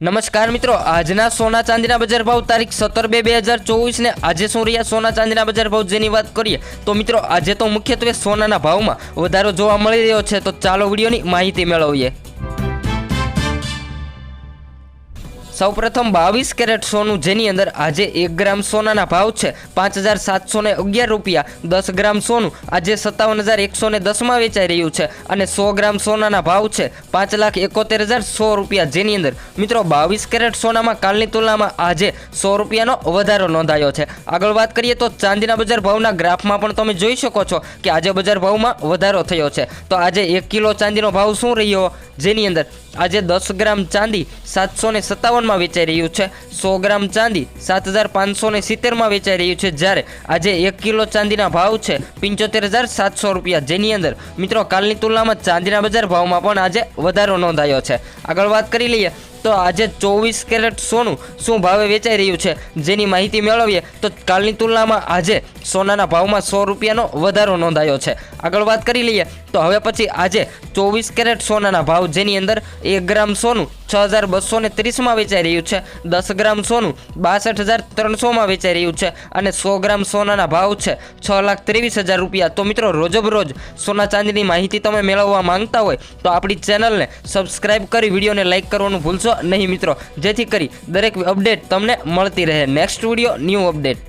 નમસ્કાર મિત્રો, આજના સોના ચાંદીના બજાર ભાવ તારીખ સત્તર બે બે હજાર ચોવીસને આજે શું રહ્યા સોના ચાંદીના બજાર ભાવ જેની વાત કરીએ, તો મિત્રો આજે તો મુખ્યત્વે સોનાના ભાવમાં વધારો જોવા મળી રહ્યો છે, તો ચાલો વિડીયોની માહિતી મેળવીએ. સૌપ્રથમ બાવીસ કેરેટ સોનું, જેની અંદર આજે એક ગ્રામ સોનાના ભાવ છે. પાંચ હજાર સાતસો અગિયાર રૂપિયા. દસ ગ્રામ સોનું આજે સત્તાવન હજાર એકસો ને દસમાં વેચાઈ રહ્યું છે અને સો ગ્રામ સોનાના ભાવ છે પાંચ લાખ એકોતેર હજાર સો રૂપિયા. જેની અંદર મિત્રો બાવીસ કેરેટ સોનામાં કાલની તુલનામાં આજે સો રૂપિયાનો વધારો નોંધાયો છે. આગળ વાત કરીએ તો ચાંદીના બજાર ભાવના ગ્રાફમાં પણ તમે જોઈ શકો છો કે આજે બજાર ભાવમાં વધારો થયો છે. તો આજે એક કિલો ચાંદીનો ભાવ શું રહ્યો? જેની અંદર આજે દસ ગ્રામ ચાંદી સાતસો ને સત્તાવનમાં વેચાઈ રહ્યું છે. સો ગ્રામ ચાંદી સાત હજાર પાંચસો ને સિત્તેરમાં વેચાઈ રહ્યું છે. જ્યારે આજે એક કિલો ચાંદીના ભાવ છે પંચોતેર હજાર સાતસો રૂપિયા. જેની અંદર મિત્રો કાલની તુલનામાં ચાંદીના બજાર ભાવમાં પણ આજે વધારો નોંધાયો છે. આગળ વાત કરી લઈએ તો આજે ચોવીસ કેરેટ સોનું શું ભાવે વેચાઈ રહ્યું છે? જેની માહિતી મેળવીએ તો કાલની તુલનામાં આજે સોનાના ભાવમાં સો રૂપિયાનો વધારો નોંધાયો છે. આગળ વાત કરી લઈએ તો હવે પછી આજે ચોવીસ કેરેટ સોનાના ભાવ જેની અંદર એક ગ્રામ સોનું છ હજાર બસો ને ત્રીસમાં વેચાઈ રહ્યું છે. દસ ગ્રામ સોનું બાસઠ હજાર ત્રણસોમાં વેચાઈ રહ્યું છે અને સો ગ્રામ સોનાના ભાવ છે છ લાખ ત્રેવીસ હજાર રૂપિયા. તો મિત્રો રોજબરોજ સોના ચાંદીની માહિતી તમે મેળવવા માંગતા હોય તો આપણી ચેનલને સબસ્ક્રાઈબ કરી, વિડીયોને લાઇક કરવાનું ભૂલશો નહીં મિત્રો. જેથી કરી દરેક અપડેટ તમને મળતી રહે. Next video new update